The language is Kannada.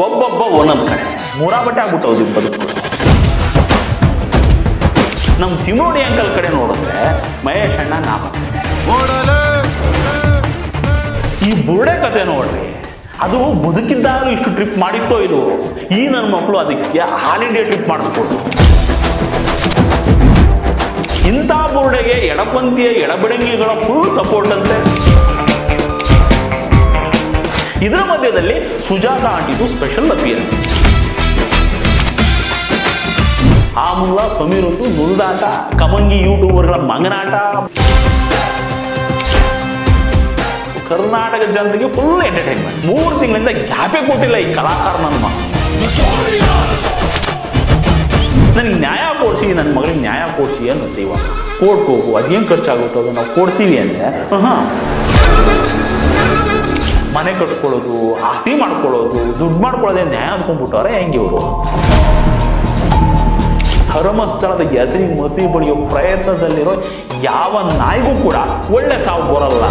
ಒಬ್ಬೊಬ್ಬ ಒಂದೊಂದು ಕಡೆ. ಮೂರಾ ಬಟ್ಟೆ ಆಗ್ಬಿಟ್ಟು ಬದುಕು. ನಮ್ಮ ತಿಮೋಡಿ ಅಂಕಲ್ ಕಡೆ ನೋಡಿದ್ರೆ ಮಹೇಶ್ ಅಣ್ಣ ನಾಮ. ಈ ಬುರುಡೆ ಕತೆ ನೋಡ್ರಿ ಅದು ಬದುಕಿದ್ದಾಗಲೂ ಇಷ್ಟು ಟ್ರಿಪ್ ಮಾಡಿತ್ತೋ ಇದು ಈ ನನ್ನ ಮಕ್ಕಳು ಅದಕ್ಕೆ ಆಲ್ ಇಂಡಿಯಾ ಟ್ರಿಪ್ ಮಾಡಿಸ್ಬೋದು. ಇಂಥ ಬುರುಡೆಗೆ ಎಡಪಂಥೀಯ ಎಡಬಡಂಗಿಗಳ ಫುಲ್ ಸಪೋರ್ಟ್ ಅಂತೆ. ಇದರ ಮಧ್ಯದಲ್ಲಿ ಸುಜಾತ ಆಂಟಿದು ಸ್ಪೆಷಲ್ ಅಪಿಯರೆನ್ಸ್ ಆ ಸಮೀರ್ ಒಂದು ನುಲ್ದಾಟ ಕಮಂಗಿ ಯೂಟ್ಯೂಬರ್ಗಳ ಮಂಗನಾಟ. ಕರ್ನಾಟಕ ಜನತೆಗೆ ಫುಲ್ ಎಂಟರ್ಟೈನ್ಮೆಂಟ್ ಮೂರು ತಿಂಗಳಿಂದ ಗ್ಯಾಪೇ ಕೊಟ್ಟಿಲ್ಲ ಈ ಕಲಾಕಾರ ನನ್ನ ನನಗೆ ನ್ಯಾಯ ಕೊಡಿಸಿ, ನನ್ನ ಮಗಳಿಗೆ ನ್ಯಾಯ ಕೊಡಿಸಿ ಅನ್ನತ್ತೆ ಇವಾಗ ಕೋರ್ಟ್ ಹೋಗು, ಅದೇನು ಖರ್ಚಾಗುತ್ತೋ ನಾವು ಕೊಡ್ತೀವಿ ಅಂದರೆ ಹಾಂ ಮನೆ ಕಟ್ಸ್ಕೊಳ್ಳೋದು, ಆಸ್ತಿ ಮಾಡ್ಕೊಳ್ಳೋದು, ದುಡ್ಡು ಮಾಡ್ಕೊಳ್ಳೋದೇ ನ್ಯಾಯ ಅಂದ್ಕೊಂಡ್ಬಿಟ್ಟವ್ರೆ ಹೆಂಗೆ ಇವರು? ಧರ್ಮಸ್ಥಳದ ಹೆಸರಿಗೆ ಮಸಿ ಬಳಿಯೋ ಪ್ರಯತ್ನದಲ್ಲಿರೋ ಯಾವ ನಾಯಿಗೂ ಕೂಡ ಒಳ್ಳೆ ಸಾವು ಬರಲ್ಲ.